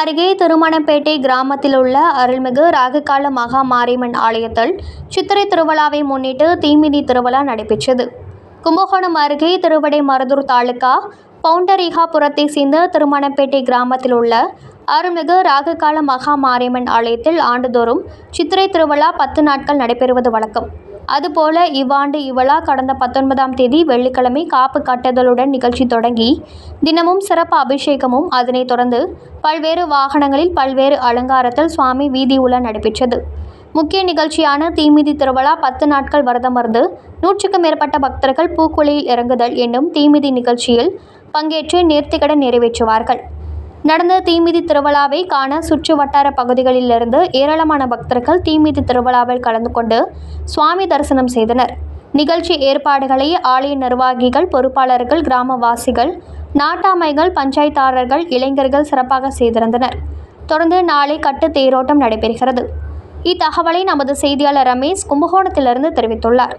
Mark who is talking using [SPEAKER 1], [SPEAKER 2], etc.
[SPEAKER 1] அருகே திருமணப்பேட்டை கிராமத்தில் உள்ள அருள்மிகு ராகுகால மகா மாரியம்மன் ஆலயத்தில் சித்திரை திருவிழாவை முன்னிட்டு தீமிதி திருவிழா நடைபெற்றது. கும்பகோணம் அருகே திருவடை மருதூர் தாலுகா பவுண்டரிகாபுரத்தை சேர்ந்த திருமணப்பேட்டை கிராமத்தில் உள்ள அருள்மிகு ராகுகால மகா மாரியம்மன் ஆலயத்தில் ஆண்டுதோறும் சித்திரை திருவிழா பத்து நாட்கள் நடைபெறுவது வழக்கம். அதுபோல இவ்வாண்டு இவ்விழா கடந்த பத்தொன்பதாம் தேதி வெள்ளிக்கிழமை காப்பு கட்டுதலுடன் நிகழ்ச்சி தொடங்கி தினமும் சிறப்பு அபிஷேகமும் அதனைத் தொடர்ந்து பல்வேறு வாகனங்களில் பல்வேறு அலங்காரத்தில் சுவாமி வீதி உலா நடைபெற்றது. முக்கிய நிகழ்ச்சியான தீமிதி திருவிழா பத்து நாட்கள் வரதமர்ந்து நூற்றுக்கும் மேற்பட்ட பக்தர்கள் பூக்குழியில் இறங்குதல் என்னும் தீமிதி நிகழ்ச்சியில் பங்கேற்று நேர்த்திக்கடன் நிறைவேற்றுவார்கள். நடந்த தீமிதி திருவிழாவை காண சுற்று வட்டார பகுதிகளிலிருந்து ஏராளமான பக்தர்கள் தீமிதி திருவிழாவில் கலந்து கொண்டு சுவாமி தரிசனம் செய்தனர். நிகழ்ச்சி ஏற்பாடுகளை ஆலய நிர்வாகிகள் பொறுப்பாளர்கள் கிராமவாசிகள் நாட்டாமைகள் பஞ்சாயத்தாரர்கள் இளைஞர்கள் சிறப்பாக செய்திருந்தனர். தொடர்ந்து நாளை கட்டு தேரோட்டம் நடைபெறுகிறது. இத்தகவலை நமது செய்தியாளர் ரமேஷ் கும்பகோணத்திலிருந்து தெரிவித்துள்ளார்.